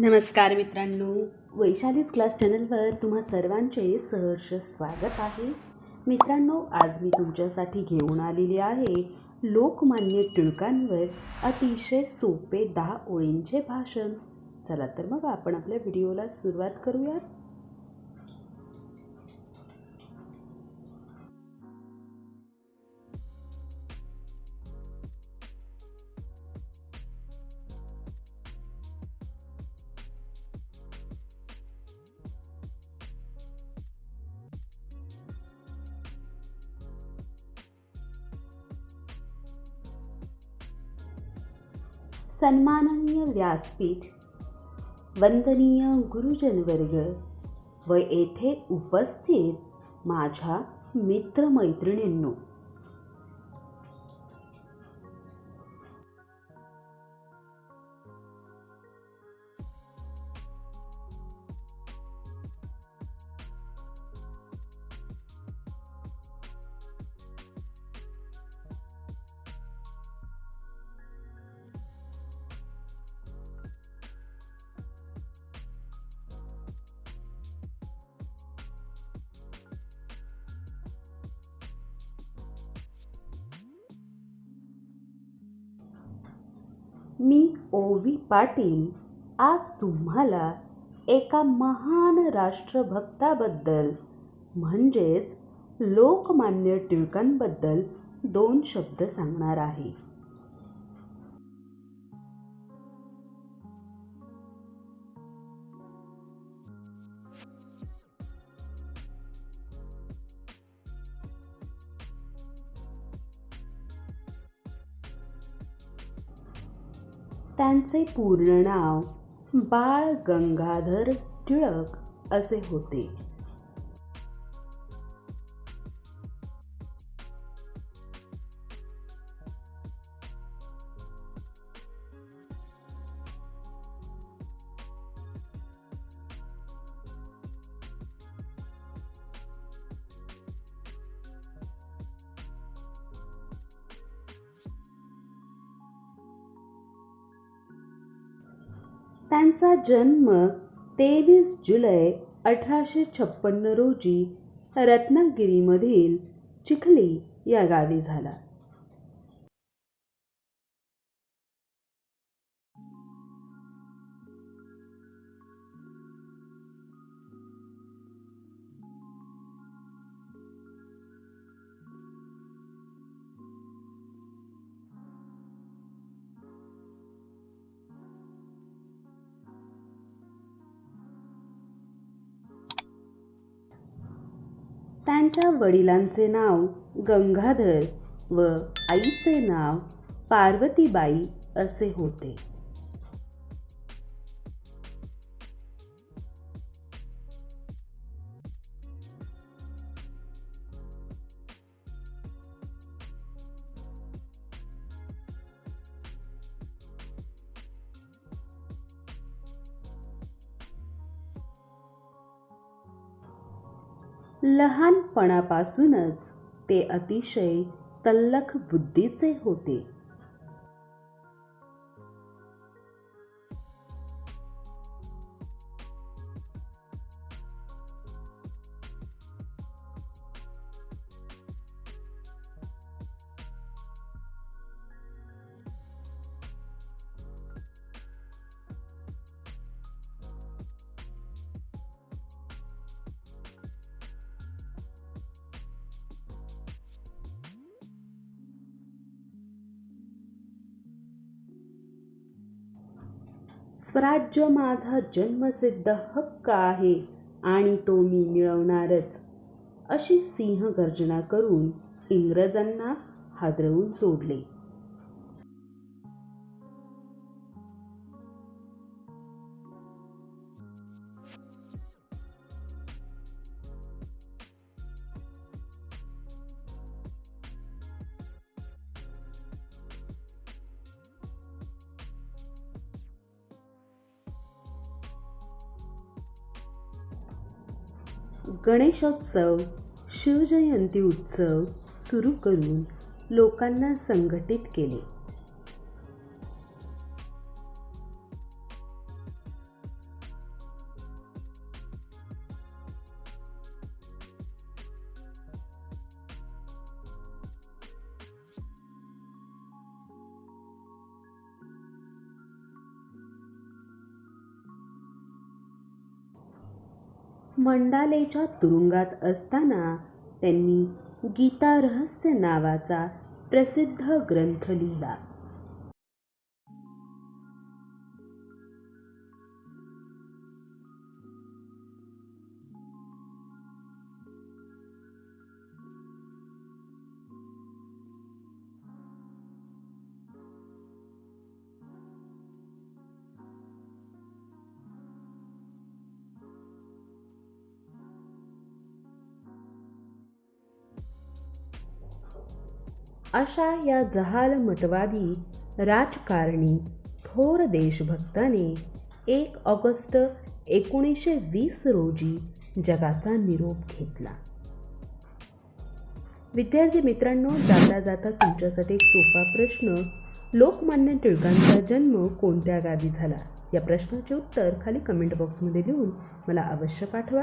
नमस्कार मित्रांनो. वैशालीज क्लास चॅनलवर तुम्हा सर्वांचे सहर्ष स्वागत आहे. मित्रांनो आज मी तुमच्यासाठी घेऊन आलेली आहे लोकमान्य टिळकांवर अतिशय सोपे दहा ओळींचे भाषण. चला तर मग आपण आपल्या व्हिडिओला सुरुवात करूयात. सन्माननीय व्यासपीठ वंदनीय गुरुजनवर्ग व येथे उपस्थित माझ्या मित्रमैत्रिणींनो. मी ओ वी पाटील. आज तुम्हाला एका महान राष्ट्रभक्ताबद्दल म्हणजेच लोकमान्य टिळकांबद्दल दोन शब्द सांगणार आहे. त्यांचे पूर्ण नाव बाळ गंगाधर टिळक असे होते. त्यांचा जन्म तेवीस जुलै अठराशे छप्पन्न रोजी रत्नागिरीमधील चिखली या गावी झाला. त्यांच्या वडिलांचे नाव गंगाधर व आईचे नाव पार्वतीबाई असे होते. लहानपणापासूनच ते अतिशय तल्लख बुद्धीचे होते. स्वराज्य माझा जन्मसिद्ध हक्क आहे आणि तो मी मिळवणारच. अशी सिंह गर्जना करून इंग्रजांना हादरवून सोडले. गणेशोत्सव शिवजयंती उत्सव सुरू करून लोकांना संघटित केले. मंडालेच्या तुरुंगात असताना त्यांनी गीता रहस्य नावाचा प्रसिद्ध ग्रंथ लिहिला. अशा या जहाल मतवादी राजकारणी थोर देशभक्ताने एक ऑगस्ट एकोणीसशे वीस रोजी जगाचा निरोप घेतला. विद्यार्थी मित्रांनो जाता जाता तुमच्यासाठी एक सोपा प्रश्न. लोकमान्य टिळकांचा जन्म कोणत्या गावी झाला? या प्रश्नाचे उत्तर खाली कमेंट बॉक्समध्ये लिहून मला अवश्य पाठवा.